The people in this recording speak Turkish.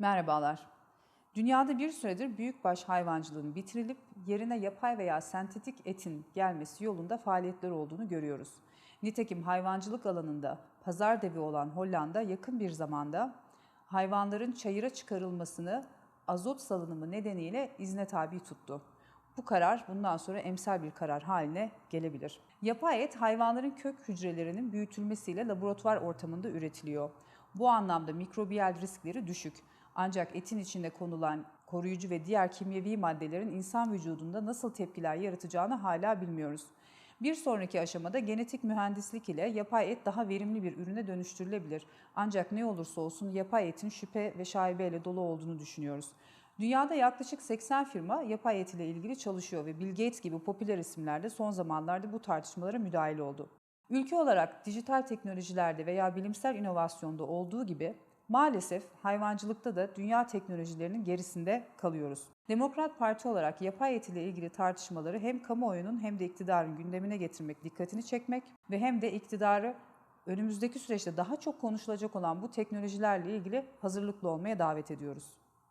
Merhabalar. Dünyada bir süredir büyükbaş hayvancılığın bitirilip yerine yapay veya sentetik etin gelmesi yolunda faaliyetler olduğunu görüyoruz. Nitekim hayvancılık alanında pazar devi olan Hollanda yakın bir zamanda hayvanların çayıra çıkarılmasını azot salınımı nedeniyle izne tabi tuttu. Bu karar bundan sonra emsal bir karar haline gelebilir. Yapay et hayvanların kök hücrelerinin büyütülmesiyle laboratuvar ortamında üretiliyor. Bu anlamda mikrobiyal riskleri düşük. Ancak etin içinde konulan koruyucu ve diğer kimyevi maddelerin insan vücudunda nasıl tepkiler yaratacağını hala bilmiyoruz. Bir sonraki aşamada genetik mühendislik ile yapay et daha verimli bir ürüne dönüştürülebilir. Ancak ne olursa olsun yapay etin şüphe ve şaibeyle dolu olduğunu düşünüyoruz. Dünyada yaklaşık 80 firma yapay et ile ilgili çalışıyor ve Bill Gates gibi popüler isimler de son zamanlarda bu tartışmalara müdahil oldu. Ülke olarak dijital teknolojilerde veya bilimsel inovasyonda olduğu gibi maalesef hayvancılıkta da dünya teknolojilerinin gerisinde kalıyoruz. Demokrat Parti olarak yapay et ile ilgili tartışmaları hem kamuoyunun hem de iktidarın gündemine getirmek, dikkatini çekmek ve hem de iktidarı önümüzdeki süreçte daha çok konuşulacak olan bu teknolojilerle ilgili hazırlıklı olmaya davet ediyoruz.